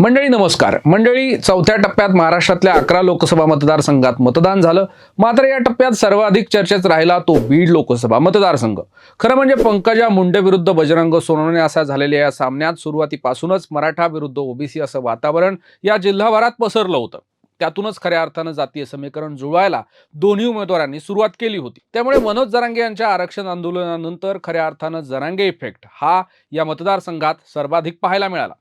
मंडळी नमस्कार. मंडळी चौथ्या टप्प्यात महाराष्ट्रातल्या अकरा लोकसभा मतदारसंघात मतदान झालं. मात्र या टप्प्यात सर्वाधिक चर्चेत राहिला तो बीड लोकसभा मतदारसंघ. खरं म्हणजे पंकजा मुंडे विरुद्ध बजरंग सोनवणे असा झालेल्या या सामन्यात सुरुवातीपासूनच मराठा विरुद्ध ओबीसी असं वातावरण या जिल्हाभरात पसरलं होतं. त्यातूनच खऱ्या अर्थानं जातीय समीकरण जुळवायला दोन्ही उमेदवारांनी सुरुवात केली होती. त्यामुळे मनोज जरांगे यांच्या आरक्षण आंदोलनानंतर खऱ्या अर्थानं जरांगे इफेक्ट हा या मतदारसंघात सर्वाधिक पाहायला मिळाला.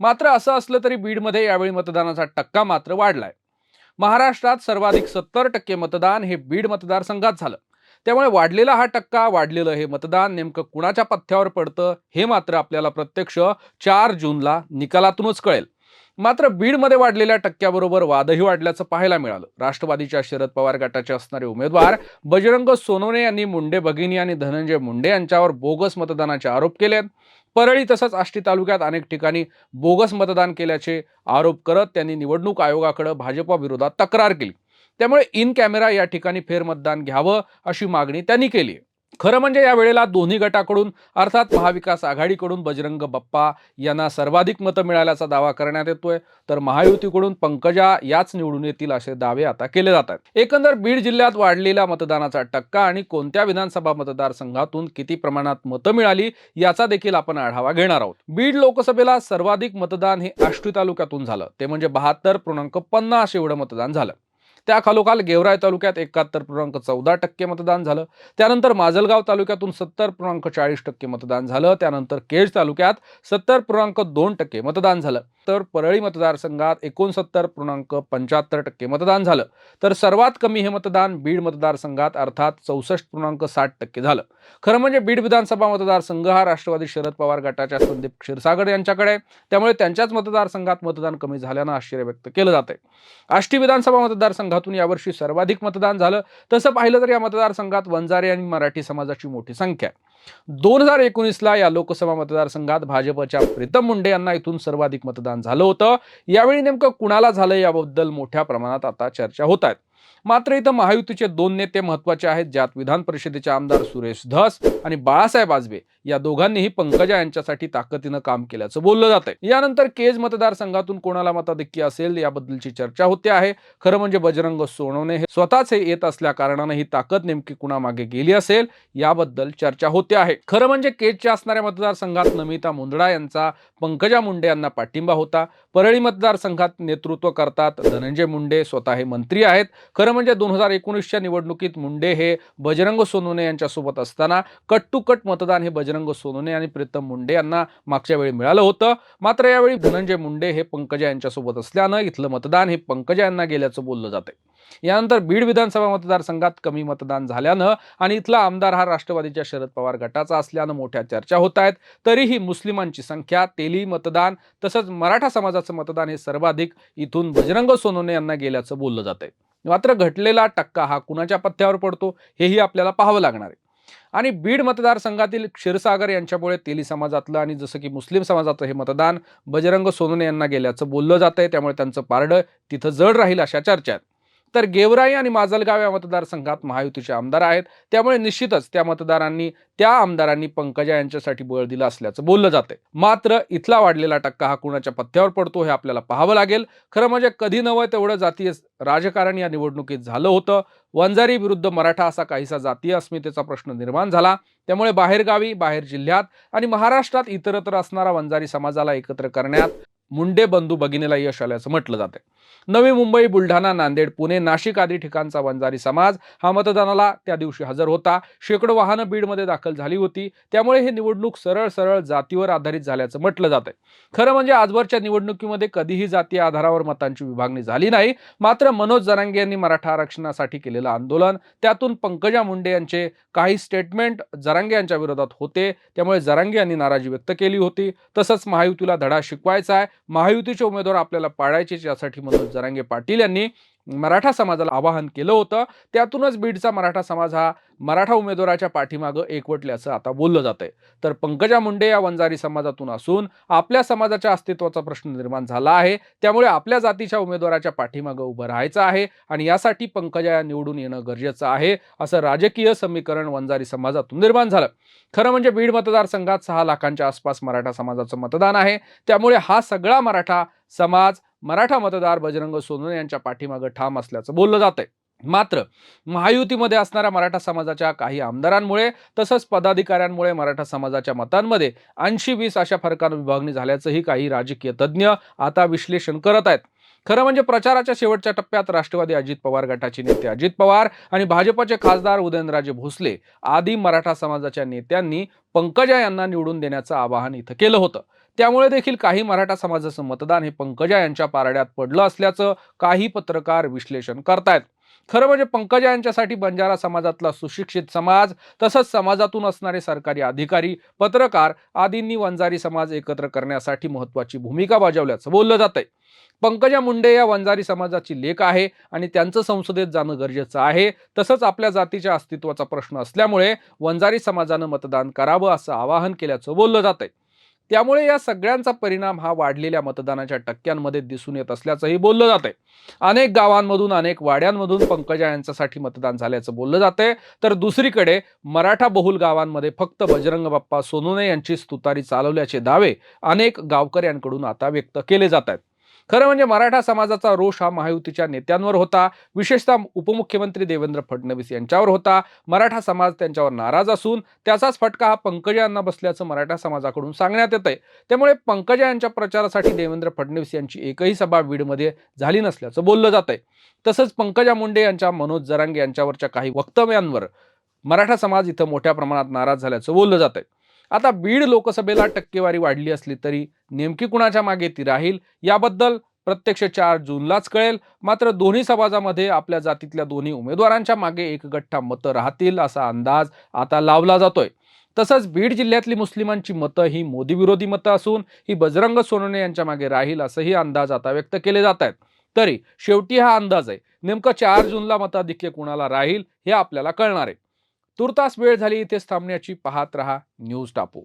मात्र असं असलं तरी बीडमध्ये यावेळी मतदानाचा टक्का मात्र वाढलाय. महाराष्ट्रात सर्वाधिक सत्तर टक्के मतदान हे बीड मतदारसंघात झालं. त्यामुळे वाढलेला हा टक्का वाढलेलं हे मतदान नेमकं कुणाच्या पथ्यावर पडतं हे मात्र आपल्याला प्रत्यक्ष चार जूनला निकालातूनच कळेल. मात्र बीडमध्ये वाढलेल्या टक्क्याबरोबर वादही वाढल्याचं पाहायला मिळालं. राष्ट्रवादीच्या शरद पवार गटाचे असणारे उमेदवार बजरंग सोनवणे यांनी मुंडे भगिनी आणि धनंजय मुंडे यांच्यावर बोगस मतदानाचे आरोप केले परळी तसंच आष्टी तालुक्यात अनेक ठिकाणी बोगस मतदान केल्याचे आरोप करत त्यांनी निवडणूक आयोगाकडे भाजपा तक्रार केली. त्यामुळे इन कॅमेरा या ठिकाणी फेरमतदान घ्यावं अशी मागणी त्यांनी केली आहे. खरं म्हणजे या वेळेला दोन्ही गटाकडून अर्थात महाविकास आघाडीकडून बजरंग बाप्पा यांना सर्वाधिक मतं मिळाल्याचा दावा करण्यात येतोय. तर महायुतीकडून पंकजा याच निवडून येतील असे दावे आता केले जात आहेत. एकंदर बीड जिल्ह्यात वाढलेला मतदानाचा टक्का आणि कोणत्या विधानसभा मतदारसंघातून किती प्रमाणात मतं मिळाली याचा देखील आपण आढावा घेणार आहोत. बीड लोकसभेला सर्वाधिक मतदान हे आष्टी तालुक्यातून झालं. ते म्हणजे बहात्तर पूर्णांक पन्नास एवढं मतदान झालं. त्या खालोखाल गेवराई तालुक्यात एकाहत्तर पूर्णांक चौदा टक्के मतदान झालं. त्यानंतर माजलगाव तालुक्यातून सत्तर पूर्णांक चाळीस टक्के मतदान झालं. त्यानंतर केज तालुक्यात सत्तर पूर्णांक दोन टक्के मतदान झालं. तर परळी मतदारसंघात एकोणसत्तर पूर्णांक पंच्याहत्तर टक्के मतदान झालं. तर सर्वात कमी हे मतदान बीड मतदारसंघात अर्थात चौसष्ट पूर्णांक साठ टक्के झालं. खरं म्हणजे बीड विधानसभा मतदारसंघ हा राष्ट्रवादी शरद पवार गटाच्या संदीप क्षीरसागर यांच्याकडे त्यामुळे त्यांच्याच मतदारसंघात मतदान कमी झाल्यानं आश्चर्य व्यक्त केलं जात आहे आष्टी विधानसभा माध्यमातून यावर्षी सर्वाधिक मतदान झालं. तसं पाहिलं तर या मतदारसंघात वंजारी आणि मराठी समाजाची मोठी संख्या आहे. दोन हजार एकोणीसला या लोकसभा मतदारसंघात भाजपच्या प्रीतम मुंडे यांना इथून सर्वाधिक मतदान झालं होतं. यावेळी नेमकं कुणाला झालं याबद्दल मोठ्या प्रमाणात आता चर्चा होत आहेत मात्र इथं महायुतीचे दोन नेते महत्त्वाचे आहेत ज्यात विधान परिषदेचे आमदार सुरेश धस आणि बाळासाहेब आजबे. या दोघांनीही पंकजा यांच्यासाठी ताकदीनं काम केल्याचं बोललं जात आहे यानंतर केज मतदारसंघातून कोणाला मताधिक्य असेल याबद्दलची चर्चा होते आहे. खरं म्हणजे बजरंग सोनवणे हे स्वतःच हे येत असल्या कारणानं ही ताकद नेमकी कुणामागे गेली असेल याबद्दल चर्चा होते आहे. खरं म्हणजे केजच्या असणाऱ्या मतदारसंघात नमिता मुंदडा यांचा पंकजा मुंडे यांना पाठिंबा होता. परळी मतदारसंघात नेतृत्व करतात धनंजय मुंडे स्वतः हे मंत्री आहेत. खरं म्हणजे दोन हजार एकोणीसच्या निवडणुकीत मुंडे हे बजरंग सोनवणे यांच्यासोबत असताना कट टू कट मतदान हे बजरंग सोनोने आणि प्रीतम मुंडे यांना मागच्या वेळी मिळालं होतं. मात्र यावेळी धनंजय मुंडे हे पंकजा यांच्यासोबत असल्यानं इथलं मतदान हे पंकजा यांना गेल्याचं बोललं जाते यानंतर बीड विधानसभा मतदारसंघात कमी मतदान झाल्यानं आणि इथला आमदार हा राष्ट्रवादीच्या शरद पवार गटाचा असल्यानं मोठ्या चर्चा होत आहेत. तरीही मुस्लिमांची संख्या तेली मतदान तसंच मराठा समाजाचं मतदान हे सर्वाधिक. इथून बजरंग सोनोने यांना गेल्याचं बोललं जातंय. मात्र घटलेला टक्का हा कुणाच्या पथ्यावर पडतो हेही आपल्याला पाहावं लागणार आहे. आणि बीड मतदारसंघातील क्षीरसागर यांच्यामुळे तेली समाजातलं आणि जसं की मुस्लिम समाजाचं हे मतदान बजरंग सोनवणे यांना गेल्याचं बोललं जातंय त्यामुळे त्यांचं पारडं तिथं जड राहील अशा चर्चा आहेत तर गेवराई आणि माजलगाव या मतदारसंघात महायुतीचे आमदार आहेत. त्यामुळे निश्चितच त्या मतदारांनी त्या आमदारांनी पंकजा यांच्यासाठी बळ दिलं असल्याचं बोललं जाते मात्र इथला वाढलेला टक्का हा कुणाच्या पथ्यावर पडतो हे आपल्याला पाहावं लागेल. खरं म्हणजे कधी नवं तेवढं जातीय राजकारण या निवडणुकीत झालं होतं. वंजारी विरुद्ध मराठा असा काहीसा जातीय अस्मितेचा प्रश्न निर्माण झाला. त्यामुळे बाहेरगावी बाहेर जिल्ह्यात आणि महाराष्ट्रात इतरत्र असणारा वंजारी समाजाला एकत्र करण्यात मुंडे बंधू भगिनीला यश आल्याचं म्हटलं जाते नवी मुंबई बुलढाणा नांदेड पुणे नाशिक आदी ठिकाणचा वंजारी समाज हा मतदानाला त्या दिवशी हजर होता. शेकडो वाहनं बीडमध्ये दाखल झाली होती. त्यामुळे ही निवडणूक सरळ सरळ जातीवर आधारित झाल्याचं म्हटलं जातंय. खरं म्हणजे आजवरच्या निवडणुकीमध्ये कधीही जाती आधारावर मतांची विभागणी झाली नाही. मात्र मनोज जरांगे यांनी मराठा आरक्षणासाठी केलेलं आंदोलन त्यातून पंकजा मुंडे यांचे काही स्टेटमेंट जरांगे यांच्या विरोधात होते. त्यामुळे जरांगे यांनी नाराजी व्यक्त केली होती. तसंच महायुतीला धडा शिकवायचा आहे. महायुतीचे उमेदवार आपल्याला पाळायचे यासाठी मनोज जरांगे पाटील यांनी मराठा समाजाला आवाहन केलं होतं. त्यातूनच बीडचा मराठा समाज हा मराठा उमेदवाराच्या पाठीमागं एकवटल्याचं आता बोललं जात आहे तर पंकजा मुंडे या वंजारी समाजातून असून आपल्या समाजाच्या अस्तित्वाचा प्रश्न निर्माण झाला आहे. त्यामुळे आपल्या जातीच्या उमेदवाराच्या पाठीमागं उभं राहायचं आहे आणि यासाठी पंकजा या निवडून येणं गरजेचं आहे असं राजकीय समीकरण वंजारी समाजातून निर्माण झालं. खरं म्हणजे बीड मतदारसंघात सहा लाखांच्या आसपास मराठा समाजाचं मतदान आहे. त्यामुळे हा सगळा मराठा समाज मराठा मतदार बजरंग सोनवणे यांच्या पाठीमागं ठाम असल्याचं बोललं जात आहे मात्र महायुतीमध्ये असणाऱ्या मराठा समाजाच्या काही आमदारांमुळे तसंच पदाधिकाऱ्यांमुळे मराठा समाजाच्या मतांमध्ये ऐंशी वीस अशा फरकानं विभागणी झाल्याचंही काही राजकीय तज्ज्ञ आता विश्लेषण करत आहेत. खरं म्हणजे प्रचाराच्या शेवटच्या टप्प्यात राष्ट्रवादी अजित पवार गटाचे नेते अजित पवार आणि भाजपचे खासदार उदयनराजे भोसले आदी मराठा समाजाच्या नेत्यांनी पंकजा यांना निवडून देण्याचं आवाहन इथं केलं होतं. त्यामुळे देखील काही मराठा समाजाचं मतदान हे पंकजा यांच्या पारड्यात पडलं असल्याचं काही पत्रकार विश्लेषण करतायत. खरं म्हणजे पंकजा यांच्यासाठी बंजारा समाजातला सुशिक्षित समाज तसंच समाजातून असणारे सरकारी अधिकारी पत्रकार आदींनी वंजारी समाज एकत्र करण्यासाठी महत्वाची भूमिका बजावल्याचं बोललं जात आहे पंकजा मुंडे या वंजारी समाजाची लेख आहे आणि त्यांचं संसदेत जाणं गरजेचं आहे. तसंच आपल्या जातीच्या अस्तित्वाचा प्रश्न असल्यामुळे वंजारी समाजानं मतदान करावं असं आवाहन केल्याचं बोललं जात आहे त्यामुळे या सगळ्यांचा परिणाम हा वाढलेल्या मतदानाच्या टक्क्यांमध्ये दिसून येत असल्याचंही बोललं जात आहे अनेक गावांमधून अनेक वाड्यांमधून पंकजा यांच्यासाठी मतदान झाल्याचं बोललं जातंय. तर दुसरीकडे मराठा बहुल गावांमध्ये फक्त बजरंग बाप्पा सोनवणे यांची स्तुतारी चालवल्याचे दावे अनेक गावकऱ्यांकडून आता व्यक्त केले जात आहेत. खरं म्हणजे मराठा समाजाचा रोष हा महायुतीच्या नेत्यांवर होता. विशेषतः उपमुख्यमंत्री देवेंद्र फडणवीस यांच्यावर होता. मराठा समाज त्यांच्यावर नाराज असून त्याचाच फटका हा पंकजा यांना बसल्याचं मराठा समाजाकडून सांगण्यात येत आहे त्यामुळे पंकजा यांच्या प्रचारासाठी देवेंद्र फडणवीस यांची एकही सभा बीडमध्ये झाली नसल्याचं बोललं जात आहे तसंच पंकजा मुंडे यांच्या मनोज जरांगे यांच्यावरच्या काही वक्तव्यांवर मराठा समाज इथं मोठ्या प्रमाणात नाराज झाल्याचं बोललं जात आहे आता बीड लोकसभेला टक्केवारी वाढली असली तरी नेमकी कुणाच्या मागे ती राहील याबद्दल प्रत्यक्ष चार जूनलाच कळेल. मात्र दोन्ही समाजामध्ये आपल्या जातीतल्या दोन्ही उमेदवारांच्या मागे एक गठ्ठा मतं राहतील असा अंदाज आता लावला जातोय. तसंच बीड जिल्ह्यातली मुस्लिमांची मतं ही मोदी विरोधी मतं असून ही बजरंग सोनवणे यांच्या मागे राहील असंही अंदाज आता व्यक्त केले जात आहेत. तरी शेवटी हा अंदाज आहे. नेमकं चार जूनला मताधिक्य कुणाला राहील हे आपल्याला कळणार आहे. तुर्तास वेळ झाली इथेच थांबण्याची पाहत रहा न्यूज टापू.